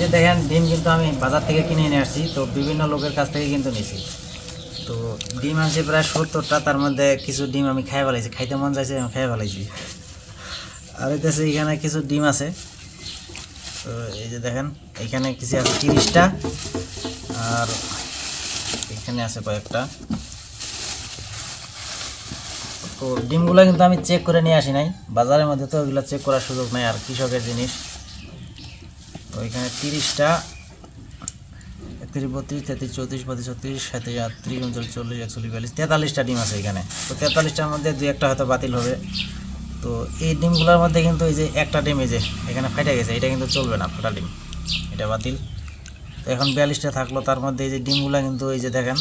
যে দেখেন, ডিম কিন্তু আমি বাজার থেকে কিনে নিয়ে আসছি, তো বিভিন্ন লোকের কাছ থেকে কিন্তু নিছি। তো ডিম আছে প্রায় সত্তরটা, তার মধ্যে কিছু ডিম আমি খাই ফেলাইছি। খাইতে মন চাইছে, আমি খাই ফেলাইছি। আর এতেছে এখানে কিছু ডিম আছে। তো এই যে দেখেন, এখানে কিছু আছে তিরিশটা, আর এখানে আছে কয়েকটা। তো ডিমগুলো কিন্তু আমি চেক করে নিয়ে আসি নাই। বাজারের মধ্যে তো ওইগুলো চেক করার সুযোগ নাই আর কৃষকের জিনিস। এখানে তিরিশটা। একত্রিশ বত্রিশ, তেত্রিশ, চৌত্রিশ, পঁয়ত্রিশ, ছত্রিশ সাঁত্রিশ আটত্রিশ, উনচল্লিশ, চল্লিশ, একচল্লিশ, বিয়াল্লিশ, তেতাল্লিশটা ডিম আছে এখানে। তো তেতাল্লিশটার মধ্যে দুই একটা হয়তো বাতিল হবে। তো এই ডিমগুলোর মধ্যে কিন্তু এই যে একটা ডিম এই যে, এখানে ফাইটে গেছে, এটা কিন্তু চলবে না, ফাটা ডিম। এটা বাতিল। তো এখন বিয়াল্লিশটা থাকল, তার মধ্যে এই যে ডিমগুলো কিন্তু এই যে দেখেন,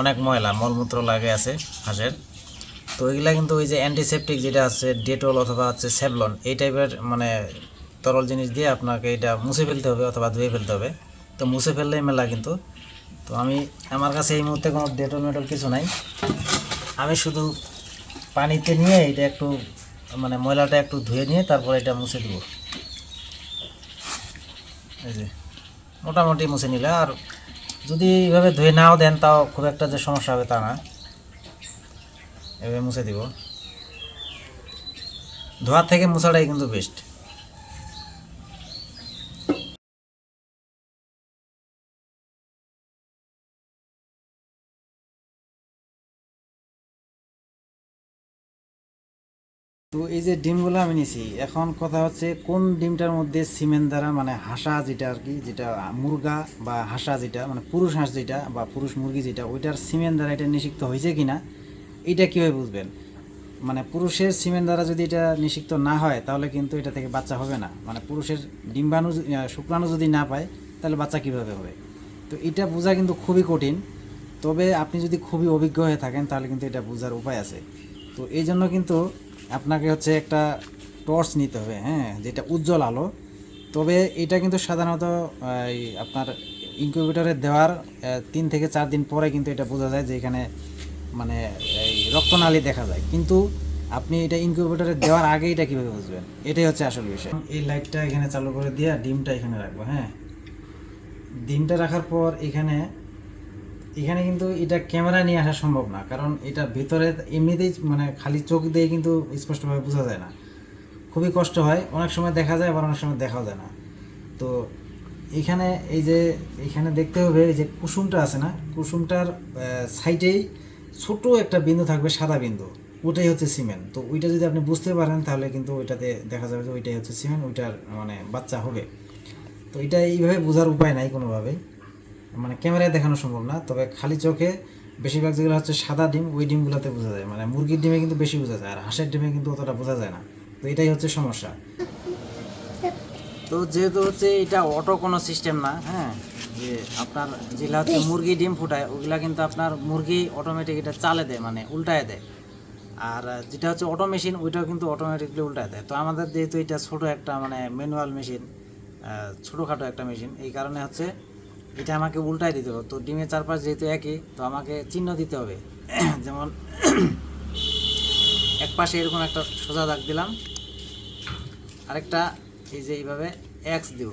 অনেক ময়লা, মলমূত্র লাগে আছে হাঁসের। তো এগুলা কিন্তু ওই যে অ্যান্টিসেপটিক যেটা আছে ডেটল অথবা হচ্ছে সেভলন এই টাইপের মানে তরল জিনিস দিয়ে আপনাকে এটা মুছে ফেলতে হবে অথবা ধুয়ে ফেলতে হবে। তো মুছে ফেললেই মেলা কিন্তু। তো আমি, আমার কাছে এই মুহূর্তে কোনো ডেটল মেটল কিছু নাই। আমি শুধু পানিতে নিয়ে এটা একটু মানে ময়লাটা একটু ধুয়ে নিয়ে তারপর এটা মুছে দেবো। এই যে, মোটামুটি মুছে নিলে। আর যদি এইভাবে ধুয়ে নাও দেন, তাও খুব একটা যে সমস্যা হবে তা না। এভাবে মুছে দিব। ধোয়ার থেকে মুছাটাই কিন্তু বেস্ট তো এই যে ডিমগুলো আমি নিছি, এখন কথা হচ্ছে কোন ডিমটার মধ্যে সিমেন্ট দ্বারা মানে হাঁসা যেটা আর কি, যেটা মুরগা বা হাঁসা যেটা মানে পুরুষ হাঁস যেটা বা পুরুষ মুরগি যেটা, ওইটার সিমেন্ট দ্বারা এটা নিষিক্ত হয়েছে কিনা, এটা কীভাবে বুঝবেন? মানে পুরুষের সিমেন্ট দ্বারা যদি এটা নিষিক্ত না হয়, তাহলে কিন্তু এটা থেকে বাচ্চা হবে না। মানে পুরুষের ডিম্বাণু শুক্রাণু যদি না পায়, তাহলে বাচ্চা কীভাবে হবে? তো এটা বোঝা কিন্তু খুবই কঠিন। তবে আপনি যদি খুবই অভিজ্ঞ হয়ে থাকেন, তাহলে কিন্তু এটা বোঝার উপায় আছে। তো এই জন্য কিন্তু আপনাকে হচ্ছে একটা টর্চ নিতে হবে হ্যাঁ যেটা উজ্জ্বল আলো। তবে এটা কিন্তু সাধারণত আপনার ইনকিউবেটরে দেওয়ার তিন থেকে চার দিন পরে কিন্তু এটা বোঝা যায় যে এখানে মানে এই রক্তনালী দেখা যায়। কিন্তু আপনি এটা ইনকিউবেটরে দেওয়ার আগে এটা কীভাবে বুঝবেন? এটাই হচ্ছে আসল বিষয়। এই লাইটটা এখানে চালু করে দিয়ে ডিমটা এখানে রাখব হ্যাঁ। ডিমটা রাখার পর এখানে এখানে কিন্তু এটা ক্যামেরা নিয়ে আসা সম্ভব না, কারণ এটা ভিতরে এমনিতেই মানে খালি চোখ দিয়ে কিন্তু স্পষ্টভাবে বোঝা যায় না। খুবই কষ্ট হয়, অনেক সময় দেখা যায়, আবার অনেক সময় দেখাও যায় না। তো এখানে এই যে, এখানে দেখতে হবে এই যে কুসুমটা আছে না, কুসুমটার সাইডেই ছোট একটা বিন্দু থাকবে, সাদা বিন্দু। ওটাই হচ্ছে সিমেন্ট। তো ওইটা যদি আপনি বুঝতে পারেন, তাহলে কিন্তু ওইটাতে দেখা যাবে যে ওইটাই হচ্ছে সিমেন্ট, ওইটার মানে বাচ্চা হবে। তো এটা এইভাবে বোঝার উপায় নাই কোনোভাবেই। মানে ক্যামেরায় দেখানো সম্ভব না, তবে খালি চোখে বেশিরভাগ যেগুলো হচ্ছে সাদা ডিম, ওই ডিমগুলোতে বোঝা যায়। মানে মুরগির ডিমে কিন্তু বেশি বোঝা যায়, আর হাঁসের ডিমে কিন্তু অতটা বোঝা যায় না। তো এটাই হচ্ছে সমস্যা। তো যেহেতু হচ্ছে এটা অটো কোনো সিস্টেম না হ্যাঁ যে আপনার যেগুলা হচ্ছে মুরগি ডিম ফুটায়, ওগুলা কিন্তু আপনার মুরগি অটোমেটিক এটা চালে দেয় মানে উল্টায় দেয়। আর যেটা হচ্ছে অটো মেশিন ওইটাও কিন্তু অটোমেটিকলি উল্টায় দেয়। তো আমাদের যেহেতু এটা ছোট একটা মানে ম্যানুয়াল মেশিন ছোটোখাটো একটা মেশিন এই কারণে হচ্ছে এটা আমাকে উল্টাই দিতে হবে। তো ডিমের চারপাশ যেহেতু একই তো আমাকে চিহ্ন দিতে হবে। যেমন এক পাশে এরকম একটা সোজা দাগ দিলাম। আরেকটা এই যে এইভাবে এক্স দিব।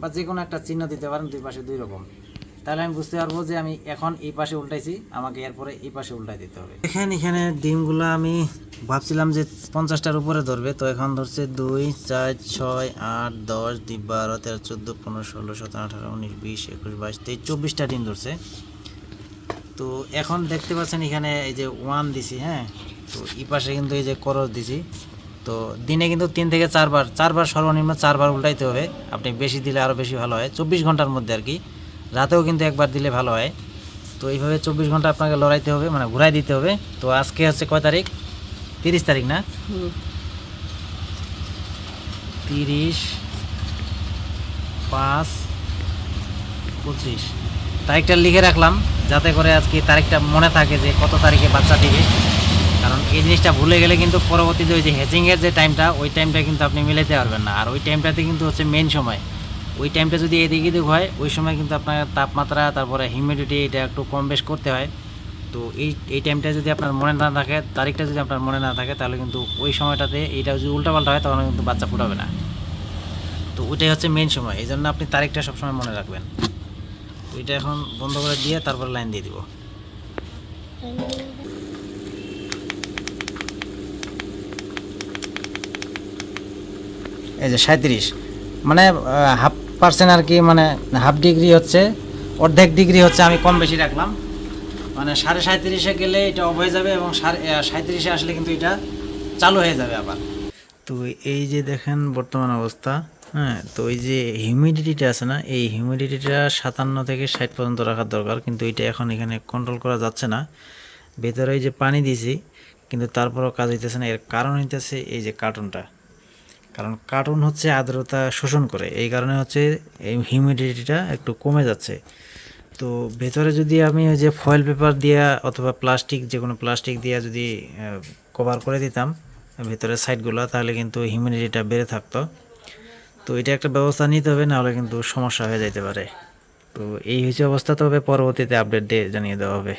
বা যে কোনো একটা চিহ্ন দিতে পারেন দুই পাশে দুই রকম। তাহলে আমি বুঝতে পারব যে আমি এখন এই পাশে উল্টাইছি, আমাকে এরপরে এই পাশে উল্টাই দিতে হবে। এখানে এখানে ডিমগুলো আমি ভাবছিলাম যে পঞ্চাশটার উপরে ধরবে, তো এখন ধরছে দুই, চার, ছয়, আট, দশ দুই বারো, তেরো, চোদ্দ, পনেরো, ষোলো, সতেরো, আঠারো, উনিশ, বিশ, একুশ, বাইশ, তেইশ, চব্বিশটা ডিম ধরছে। তো এখন দেখতে পাচ্ছেন এখানে এই যে ওয়ান দিছি হ্যাঁ? তো এই পাশে কিন্তু এই যে করস দিছি। তো দিনে কিন্তু তিন থেকে চারবার চারবার সর্বনিম্ন চারবার উল্টাইতে হবে। আপনি বেশি দিলে আরও বেশি ভালো হয়, চব্বিশ ঘণ্টার মধ্যে আর কি। রাতেও কিন্তু একবার দিলে ভালো হয়। তো এইভাবে চব্বিশ ঘণ্টা আপনাকে লড়াইতে হবে মানে ঘুরাই দিতে হবে। তো আজকে হচ্ছে কয় তারিখ? তিরিশ তারিখ না? তিরিশ পাঁচ পঁচিশ। তারিখটা লিখে রাখলাম যাতে করে আজকে তারিখটা মনে থাকে যে কত তারিখে বাচ্চা দিবে। কারণ এই জিনিসটা ভুলে গেলে কিন্তু পরবর্তীতে ওই যে হ্যাচিংয়ের যে টাইমটা ওই টাইমটা কিন্তু আপনি মিলাতে পারবেন না। আর ওই টাইমটাতে কিন্তু হচ্ছে মেন সময়। ওই টাইমটা যদি এদিক এদিক হয়, ওই সময় কিন্তু আপনার তাপমাত্রা, তারপরে হিউমিডিটি এটা একটু কম বেশ করতে হয়। তো এই এই টাইমটা যদি আপনার মনে না থাকে, তারিখটা যদি আপনার মনে না থাকে, তাহলে কিন্তু ওই সময়টাতে এটা যদি উল্টাপাল্টা হয়, তখন কিন্তু বাচ্চা ফুটাবে না। তো ওইটাই হচ্ছে মেন সময় এই জন্য আপনি তারিখটা সবসময় মনে রাখবেন। এটা এখন বন্ধ করে দিয়ে তারপর লাইন দিয়ে দিব। এই যে সাঁত্রিশ মানে হাফ পার্সেন্ট আর কি মানে হাফ ডিগ্রি হচ্ছে, অর্ধেক ডিগ্রি হচ্ছে আমি কম বেশি রাখলাম। মানে সাড়ে সাঁত্রিশে গেলে এটা অফ হয়ে যাবে এবং সাড়ে সাঁত্রিশে আসলে কিন্তু এটা চালু হয়ে যাবে আবার। তো এই যে দেখেন বর্তমান অবস্থা হ্যাঁ তো এই যে হিউমিডিটিটা আছে না, এই হিউমিডিটিটা সাতান্ন থেকে ষাট পর্যন্ত রাখার দরকার, কিন্তু এটা এখন এখানে কন্ট্রোল করা যাচ্ছে না। ভেতরে এই যে পানি দিছি, কিন্তু তারপরও কাজ হইতেছে না, এর কারণ হইতেছে এই যে কার্টুনটা কারণ কার্টুন হচ্ছে আর্দ্রতা শোষণ করে, এই কারণে হচ্ছে এই হিউমিডিটিটা একটু কমে যাচ্ছে। তো ভেতরে যদি আমি ওই যে ফয়েল পেপার দিয়া অথবা প্লাস্টিক যে কোনো প্লাস্টিক দিয়া যদি কভার করে দিতাম ভেতরের সাইডগুলো তাহলে কিন্তু হিউমিডিটিটা বেড়ে থাকতো। তো এটা একটা ব্যবস্থা নিতে হবে, নাহলে কিন্তু সমস্যা হয়ে যাইতে পারে। তো এই হচ্ছে অবস্থা, তবে পরবর্তীতে আপডেট দিয়ে জানিয়ে দেওয়া হবে।